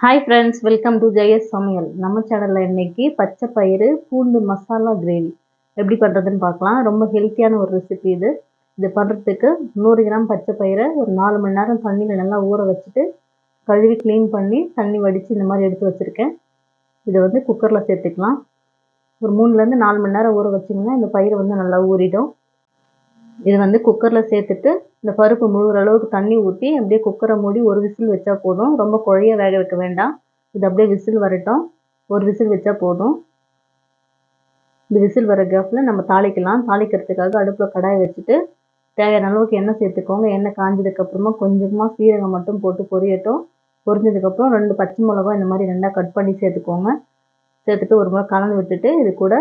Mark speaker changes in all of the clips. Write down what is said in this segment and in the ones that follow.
Speaker 1: Hi friends welcome to Jayas சமையல். நம்ம சேனலில் இன்றைக்கி பச்சை பயிறு பூண்டு மசாலா கிரேவி எப்படி பண்ணுறதுன்னு பார்க்கலாம். ரொம்ப ஹெல்த்தியான ஒரு ரெசிபி இது. இது பண்ணுறதுக்கு நூறு கிராம் பச்சை பயிரை ஒரு நாலு மணி நேரம் தண்ணியில் நல்லா ஊற வச்சுட்டு கழுவி க்ளீன் பண்ணி தண்ணி வடித்து இந்த மாதிரி எடுத்து வச்சுருக்கேன். இதை வந்து குக்கரில் சேர்த்துக்கலாம். ஒரு மூணுலேருந்து நாலு மணி நேரம் ஊற வச்சிங்கன்னா இந்த பயிர் வந்து நல்லா ஊறிடும். இது வந்து குக்கரில் சேர்த்துட்டு இந்த பருப்பு முழுகிற அளவுக்கு தண்ணி ஊற்றி அப்படியே குக்கரை மூடி ஒரு விசில் வச்சா போதும். ரொம்ப குழைய வேக வைக்க வேண்டாம். இது அப்படியே விசில் வரட்டும். ஒரு விசில் வச்சா போதும். இந்த விசில் வர கேப்பில் நம்ம தாளிக்கலாம். தாளிக்கிறதுக்காக அடுப்பில் கடாயை வச்சுட்டு தேவையான அளவுக்கு எண்ணெய் சேர்த்துக்கோங்க. எண்ணெய் காஞ்சதுக்கப்புறமா கொஞ்சமாக சீரகம் மட்டும் போட்டு பொரியட்டும். பொரிஞ்சதுக்கப்புறம் ரெண்டு பச்சை மிளகா இந்த மாதிரி ரெண்டாக கட் பண்ணி சேர்த்துக்கோங்க. சேர்த்துட்டு ஒரு முறை கலந்து விட்டுட்டு இது கூட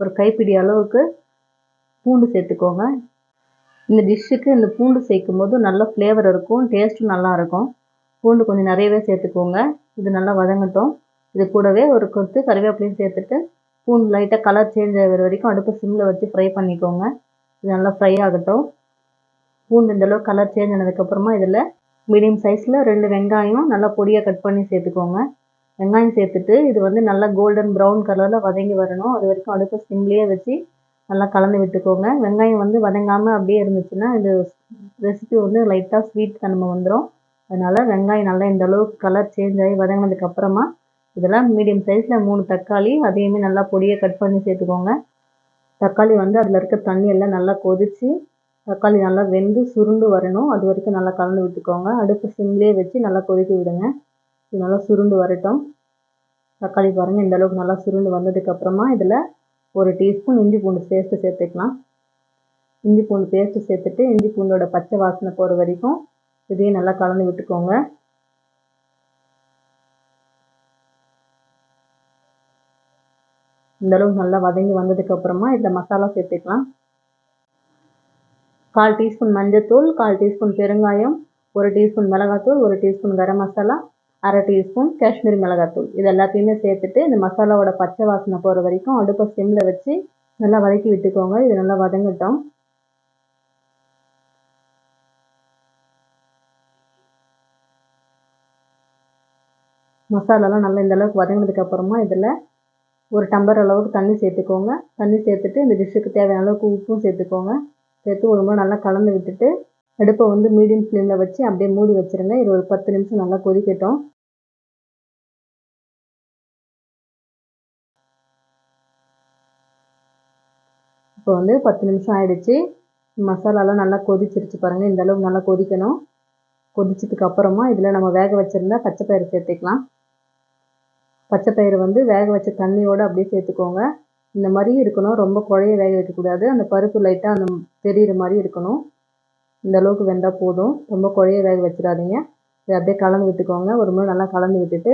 Speaker 1: ஒரு கைப்பிடி அளவுக்கு பூண்டு சேர்த்துக்கோங்க. இந்த டிஷ்ஷுக்கு இந்த பூண்டு சேர்க்கும் போது நல்ல ஃப்ளேவர் இருக்கும் டேஸ்ட்டும் நல்லாயிருக்கும் பூண்டு கொஞ்சம் நிறையவே சேர்த்துக்கோங்க. இது நல்லா வதங்கட்டும். இது கூடவே ஒரு கொத்து கருவேப்பிலையும் சேர்த்துட்டு பூண்டு லைட்டாக கலர் சேஞ்ச் ஆகிற வரைக்கும் அடுப்பு சிம்மில் வச்சு ஃப்ரை பண்ணிக்கோங்க. இது நல்லா ஃப்ரை ஆகட்டும். பூண்டு இந்தளவு கலர் சேஞ்ச் ஆனதுக்கப்புறமா இதில் மீடியம் சைஸில் ரெண்டு வெங்காயம் நல்லா பொடியாக கட் பண்ணி சேர்த்துக்கோங்க. வெங்காயம் சேர்த்துட்டு இது வந்து நல்லா கோல்டன் ப்ரௌன் கலரில் வதங்கி வரணும். அது வரைக்கும் அடுப்பு சிம்லேயே வச்சு நல்லா கலந்து விட்டுக்கோங்க. வெங்காயம் வந்து வதங்காமல் அப்படியே இருந்துச்சுன்னா இந்த ரெசிபி வந்து லைட்டாக ஸ்வீட் தன்மை வந்துடும் அதனால் வெங்காயம் நல்லா இந்த அளவுக்கு கலர் சேஞ்ச் ஆகி வதங்கினதுக்கப்புறமா இதெல்லாம் மீடியம் சைஸில் மூணு தக்காளி அதையுமே நல்லா பொடியை கட் பண்ணி சேர்த்துக்கோங்க. தக்காளி வந்து அதில் இருக்க தண்ணி எல்லாம் நல்லா கொதித்து தக்காளி நல்லா வெந்து சுருண்டு வரணும். அது வரைக்கும் நல்லா கலந்து விட்டுக்கோங்க. அடுப்பு சிம்லேயே வச்சு நல்லா கொதிக்க விடுங்க. இது நல்லா சுருண்டு வரட்டும். தக்காளி பாருங்கள் இந்த அளவுக்கு நல்லா சுருண்டு வந்ததுக்கப்புறமா இதில் ஒரு டீஸ்பூன் இஞ்சி பூண்டு பேஸ்ட்டு சேர்த்துக்கலாம். இஞ்சி பூண்டு பேஸ்ட்டு சேர்த்துட்டு இஞ்சி பூண்டோட பச்சை வாசனை போகிற வரைக்கும் இதையும் நல்லா கலந்து விட்டுக்கோங்க. இந்தளவு நல்லா வதங்கி வந்ததுக்கப்புறமா இதில் மசாலா சேர்த்துக்கலாம். கால் டீஸ்பூன் மஞ்சத்தூள் கால் டீஸ்பூன் பெருங்காயம் ஒரு டீஸ்பூன் மிளகாத்தூள் ஒரு டீஸ்பூன் கரம் மசாலா அரை டீஸ்பூன் காஷ்மீரி மிளகாத்தூள். இது எல்லாத்தையுமே சேர்த்துட்டு இந்த மசாலாவோட பச்சை வாசனை போகிற வரைக்கும் அடுப்பை ஸ்டெம்மில் வச்சு நல்லா வதக்கி விட்டுக்கோங்க. இது நல்லா வதங்கட்டும். மசாலாலாம் நல்லா இந்த அளவுக்கு வதங்கினதுக்கு அப்புறமா இதில் ஒரு டம்பர் அளவுக்கு தண்ணி சேர்த்துக்கோங்க. தண்ணி சேர்த்துட்டு இந்த டிஷ்ஷுக்கு தேவையான அளவுக்கு உப்பும் சேர்த்துக்கோங்க. சேர்த்து ஒரு முறை நல்லா கலந்து விட்டுட்டு அடுப்பை வந்து மீடியம் ஃப்ளேமில் வச்சு அப்படியே மூடி வச்சுருங்க. இது ஒரு பத்து நிமிஷம் நல்லா கொதிக்கட்டும். இப்போ வந்து பத்து நிமிஷம் ஆயிடுச்சு. மசாலாலாம் நல்லா கொதிச்சிருச்சு பாருங்கள் இந்த அளவுக்கு நல்லா கொதிக்கணும். கொதிச்சதுக்கு அப்புறமா இதில் நம்ம வேக வச்சுருந்தா பச்சை பயிறு சேர்த்துக்கலாம். பச்சைப்பயிறு வந்து வேக வச்ச தண்ணியோடு அப்படியே சேர்த்துக்கோங்க. இந்த மாதிரி இருக்கணும். ரொம்ப குழைய வேக வைக்கக்கூடாது. அந்த பருப்பு லைட்டாக அந்த தெரிகிற மாதிரி இருக்கணும். இந்த அளவுக்கு வெந்தால் போதும். ரொம்ப குழைய வேக வச்சிடாதீங்க. இதை அப்படியே கலந்து விட்டுக்கோங்க. ஒரு முறை நல்லா கலந்து விட்டுட்டு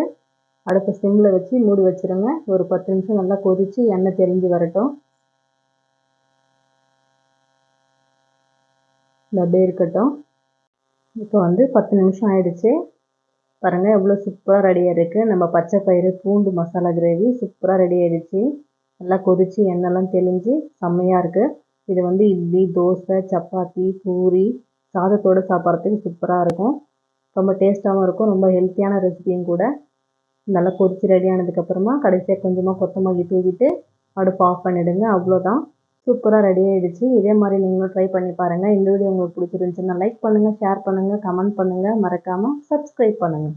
Speaker 1: அடுப்பை சிம்மில் வச்சு மூடி வச்சுருங்க. ஒரு பத்து நிமிஷம் நல்லா கொதித்து எண்ணெய் தெரிஞ்சு வரட்டும். இந்த அப்படியே இருக்கட்டும். இப்போ வந்து பத்து நிமிஷம் ஆயிடுச்சு. பாருங்கள் எவ்வளோ சூப்பராக ரெடியாக இருக்குது நம்ம பச்சை பயிறு பூண்டு மசாலா கிரேவி சூப்பராக ரெடி ஆகிடுச்சு நல்லா கொதித்து எண்ணெய்லாம் தெளிஞ்சு செம்மையாக இருக்குது இது வந்து இட்லி தோசை சப்பாத்தி பூரி சாதத்தோடு சாப்பிட்றதுக்கு சூப்பராக இருக்கும். ரொம்ப டேஸ்ட்டாகவும் இருக்கும். ரொம்ப ஹெல்த்தியான ரெசிபியும் கூட. நல்லா கொதித்து ரெடி ஆனதுக்கப்புறமா கடைசியாக கொஞ்சமாக கொத்தமல்லி தூவிட்டு அடுப்பு ஆஃப் பண்ணிவிடுங்க அவ்வளோதான். சூப்பராக ரெடி ஆகிடுச்சு இதே மாதிரி நீங்களும் ட்ரை பண்ணி பாருங்கள் இந்த வீடியோ உங்களுக்கு பிடிச்சிருந்துச்சுன்னா லைக் பண்ணுங்கள் ஷேர் பண்ணுங்கள் கமெண்ட் பண்ணுங்கள் மறக்காமல் சப்ஸ்கிரைப் பண்ணுங்கள்